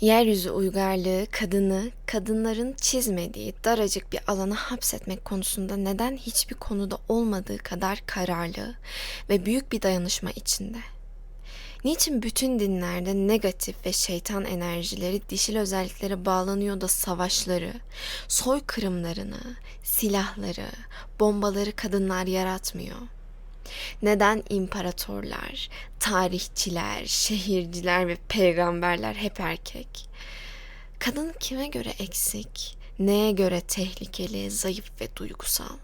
Yeryüzü uygarlığı kadını kadınların çizmediği daracık bir alana hapsetmek konusunda neden hiçbir konuda olmadığı kadar kararlı ve büyük bir dayanışma içinde? Niçin bütün dinlerde negatif ve şeytan enerjileri dişil özelliklere bağlanıyor da savaşları, soykırımlarını, silahları, bombaları kadınlar yaratmıyor? Neden imparatorlar, tarihçiler, şehirciler ve peygamberler hep erkek? Kadın kime göre eksik, neye göre tehlikeli, zayıf ve duygusal?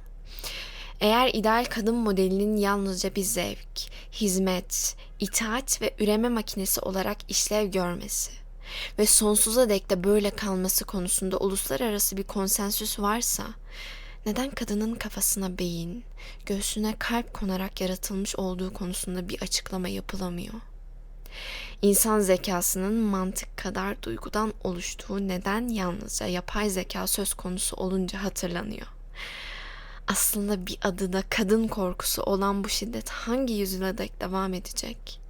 Eğer ideal kadın modelinin yalnızca bir zevk, hizmet, itaat ve üreme makinesi olarak işlev görmesi ve sonsuza dek de böyle kalması konusunda uluslararası bir konsensüs varsa, neden kadının kafasına beyin, göğsüne kalp konarak yaratılmış olduğu konusunda bir açıklama yapılamıyor? İnsan zekasının mantık kadar duygudan oluştuğu neden yalnızca yapay zeka söz konusu olunca hatırlanıyor? Aslında bir adı da kadın korkusu olan bu şiddet hangi yüzyıla dek devam edecek?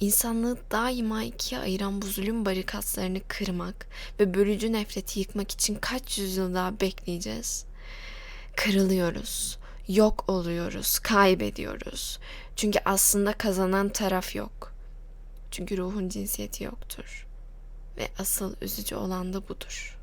İnsanlığı daima ikiye ayıran bu zulüm barikatlarını kırmak ve bölücü nefreti yıkmak için kaç yüzyıl daha bekleyeceğiz? Kırılıyoruz, yok oluyoruz, kaybediyoruz. Çünkü aslında kazanan taraf yok. Çünkü ruhun cinsiyeti yoktur. Ve asıl üzücü olan da budur.''